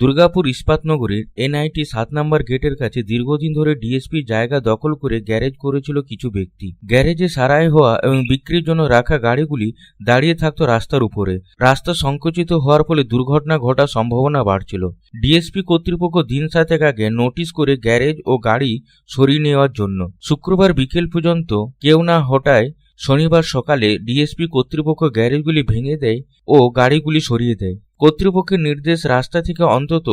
Durgapur ইস্পাতনগরের NIT সাত নম্বর গেটের কাছে দীর্ঘদিন ধরে ডিএসপি জায়গা দখল করে গ্যারেজ করেছিল কিছু ব্যক্তি। গ্যারেজে সারাই হওয়া এবং বিক্রির জন্য রাখা গাড়িগুলি দাঁড়িয়ে থাকতো রাস্তার উপরে। রাস্তা সংকুচিত হওয়ার ফলে দুর্ঘটনা ঘটার সম্ভাবনা বাড়ছিল। ডিএসপি কর্তৃপক্ষ দিন সাতেক আগে নোটিশ করে গ্যারেজ ও গাড়ি সরিয়ে নেওয়ার জন্য। শুক্রবার বিকেল পর্যন্ত কেউ না হটায় শনিবার সকালে ডিএসপি কর্তৃপক্ষ গ্যারেজগুলি ভেঙে দেয় ও গাড়িগুলি সরিয়ে দেয়। কর্তৃপক্ষের নির্দেশ রাস্তা থেকে অন্তত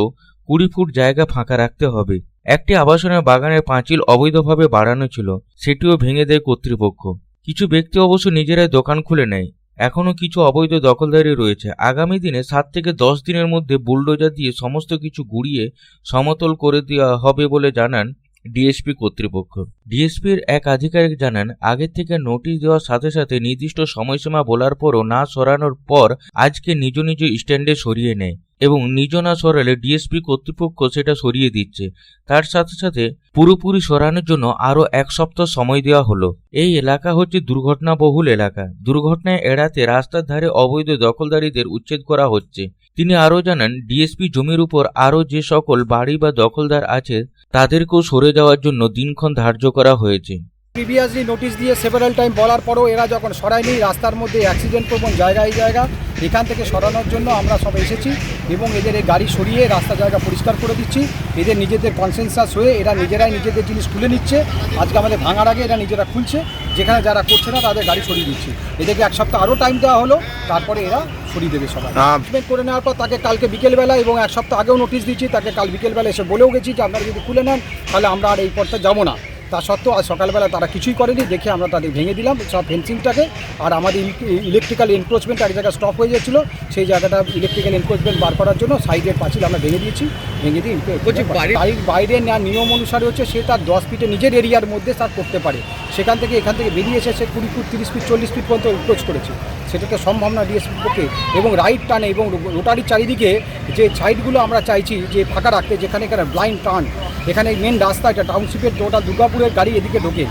কুড়ি ফুট জায়গা ফাঁকা রাখতে হবে। একটি আবাসনের বাগানের পাঁচিল অবৈধভাবে বাড়ানো ছিল, সেটিও ভেঙে দেয় কর্তৃপক্ষ। কিছু ব্যক্তি অবশ্য নিজেরাই দোকান খুলে নেয়। এখনও কিছু অবৈধ দখলদারি রয়েছে। আগামী দিনে সাত থেকে দশ দিনের মধ্যে বুলডোজার দিয়ে সমস্ত কিছু গুড়িয়ে সমতল করে দেওয়া হবে বলে জানান ডিএসপি কর্তৃপক্ষ। ডিএসপির এক আধিকারিক জানান, আগের থেকে নোটিশ দেওয়ার সাথে সাথে নির্দিষ্ট সময়সীমা বলার পরও না সরানোর পর আজকে নিজ নিজ স্ট্যান্ডে সরিয়ে নেয়। এবং নিজ না সরালে ডিএসপি কর্তৃপক্ষ সেটা সরিয়ে দিচ্ছে। তার সাথে সাথে পুরোপুরি সরানোর জন্য আরও এক সপ্তাহ সময় দেওয়া হলো। এই এলাকা হচ্ছে দুর্ঘটনাবহুল এলাকা। দুর্ঘটনায় এড়াতে রাস্তার ধারে অবৈধ দখলদারীদের উচ্ছেদ করা হচ্ছে। তিনি আরও জানান ডিএসপি জমির উপর আরও যে সকল বাড়ি বা দখলদার আছে, তাদেরকেও সরে যাওয়ার জন্য দিনক্ষণ ধার্য করা হয়েছে। প্রিভিয়াসলি নোটিশ দিয়ে সেভারাল টাইম বলার পরও এরা যখন সরায়নি রাস্তার মধ্যে অ্যাক্সিডেন্ট প্রবণ জায়গায় জায়গা এখান থেকে সরানোর জন্য আমরা সব এসেছি এবং এদের এই গাড়ি সরিয়ে রাস্তা জায়গা পরিষ্কার করে দিচ্ছি। এদের নিজেদের কনসেনসাস হয়ে এরা নিজেরাই নিজেদের জিনিস খুলে নিচ্ছে। আজকে আমাদের ভাঙার আগে এরা নিজেরা খুলছে যেখানে যারা করছে না তাদের গাড়ি সরিয়ে দিচ্ছি। এদেরকে এক সপ্তাহ আরও টাইম দেওয়া হলো তারপরে এরা সরিয়ে দেবে সবাই। ট্রিটমেন্ট করে নেওয়ার পর তাকে কালকে বিকেলবেলা এবং এক সপ্তাহ আগেও নোটিশ দিচ্ছি তাকে কাল বিকেলবেলা এসে বলেও গেছি যে আপনারা যদি খুলে নেন তাহলে আমরা আর এই পথটা যাব না। তা সত্ত্বেও আজ সকালবেলা তারা কিছুই করেনি দেখে আমরা তাদের ভেঙে দিলাম সব ফেন্সিংটাকে আর আমাদের ইলেকট্রিক্যাল এনক্রোচমেন্ট এক জায়গায় স্টপ হয়ে যাচ্ছিল সেই জায়গাটা ইলেকট্রিক্যাল এনক্রোচমেন্ট বার করার জন্য সাইডের পাঁচিল আমরা ভেঙে দিয়েছি ভেঙে দিয়ে বাড়ির- বাড়ির বাইরে নেওয়ার নিয়ম অনুসারে হচ্ছে সে তার দশ ফিটে নিজের এরিয়ার মধ্যে তার করতে পারে। সেখান থেকে এখান থেকে বেরিয়ে এসে সে কুড়ি ফুট তিরিশ ফিট চল্লিশ ফিট পর্যন্ত এনক্রোচ করেছে। সেটাকে সম্ভব না ডিএসপির পক্ষে। এবং রাইট টানে এবং রোটারির চারিদিকে যে সাইডগুলো আমরা চাইছি, যে ফাঁকা রাখতে, যেখানে এখানে ব্লাইন্ড টার্ন এখানে মেন রাস্তা, এটা টাউনশিপের টোটাল দুর্গাপুরের গাড়ি এদিকে ঢোকে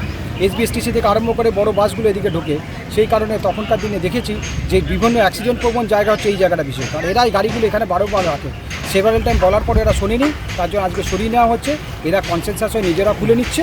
এসবিএসটিসি থেকে আরম্ভ করে বড় বাসগুলো এদিকে ঢোকে। সেই কারণে তখনকার দিনে দেখেছি যে বিভিন্ন অ্যাক্সিডেন্ট প্রবণ জায়গা হচ্ছে এই জায়গাটা বিশেষ। কারণ এরা এই গাড়িগুলো এখানে বারোবার রাখে। সেভারেল টাইম বলার পরে এরা শোনেনি, তার জন্য আজকে সরিয়ে নেওয়া হচ্ছে। এরা কনসেনসাস হয়ে নিজেরা খুলে নিচ্ছে।